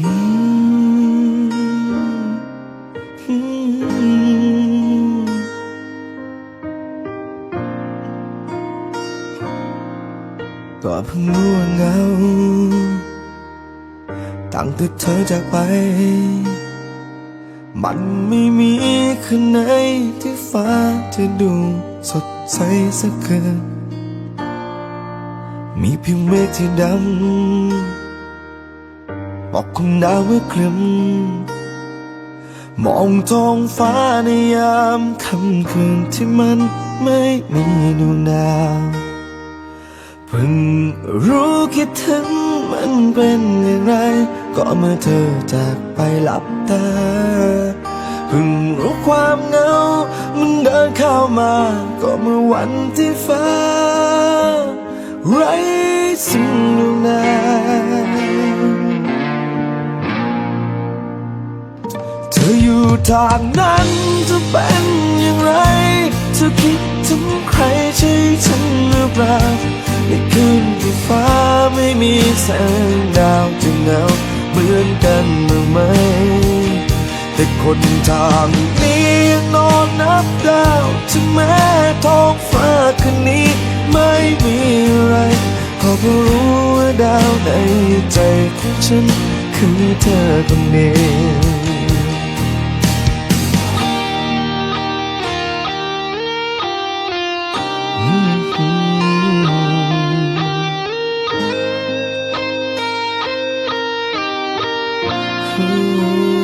อืมอืมก็เพิ่งรู้ว่าเงาตั้งแต่เธอจากไป มันไม่มีคืนไหนที่ฟ้าจะดูสดใสสักคืนมีเพียงเมฆที่ดำ อกคุณดาวเมื่อคลึมมองท้องฟ้าในยามค่ำคืนที่มันไม่มีดวงดาวเพิ่งรู้คิดถึงมันเป็นอย่างไร ก็เมื่อเธอจากไปหลับตาเพิ่งรู้ความเหงา มันเดินเข้ามา ก็เมื่อวันที่ฟ้า ไร้สิ่งดวงดาว ออยู่ทางนั้นจะเป็นอย่างไรเธอคิดถึงใครใช่ฉันหรือเปล่าในคืนที่ฟ้าไม่มีแสงดาวจะเหงาเหมือนกันหรือไม่แต่คนทางนี้ยังนอนนับดาวถึงแม้ท้องฟ้าคืนนี้ไม่มีอะไรก็เพราะรู้ว่าดาวในใจของฉันคือเธอคนเดียว รู้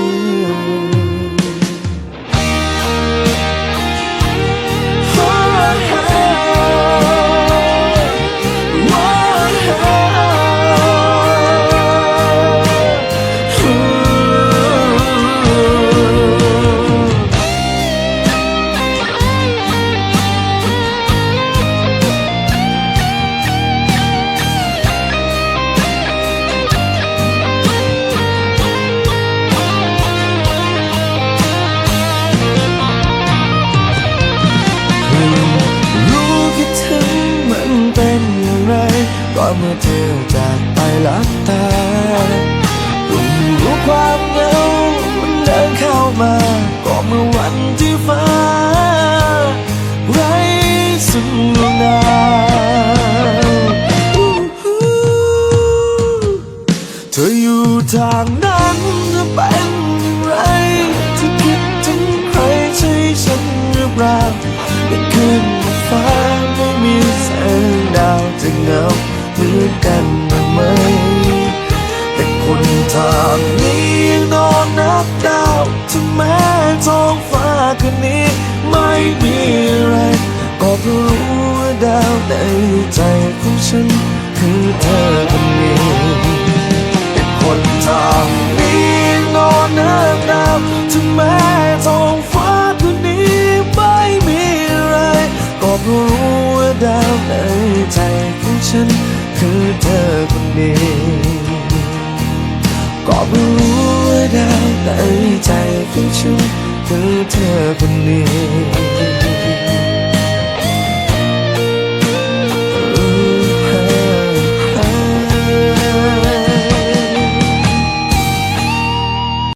เมื่อเธอจากไปลับตารู้รู้ความเหงามันเดินเข้ามาก็เมื่อวันที่ฟ้าไร้สุดดวงดาเธออยู่ทางนั้นจะเป็นือนกันหรือไม่แต่คนทางนี้ยังนอนนับดาวถึงแม้ท้องฟ้าคืนนี้ไม่มีอะไร ก็เพราะรู้ว่าดาวในใจของฉันคือเธอคนนี้แต่คนทางนี้ยังนอนนับดาวถึงแม้ท้องฟ้าคืนนี้ไม่มีอะไร ก็เพราะรู้ว่าดาวในใจของฉัน และในใจของฉันถึงเธอคนนี้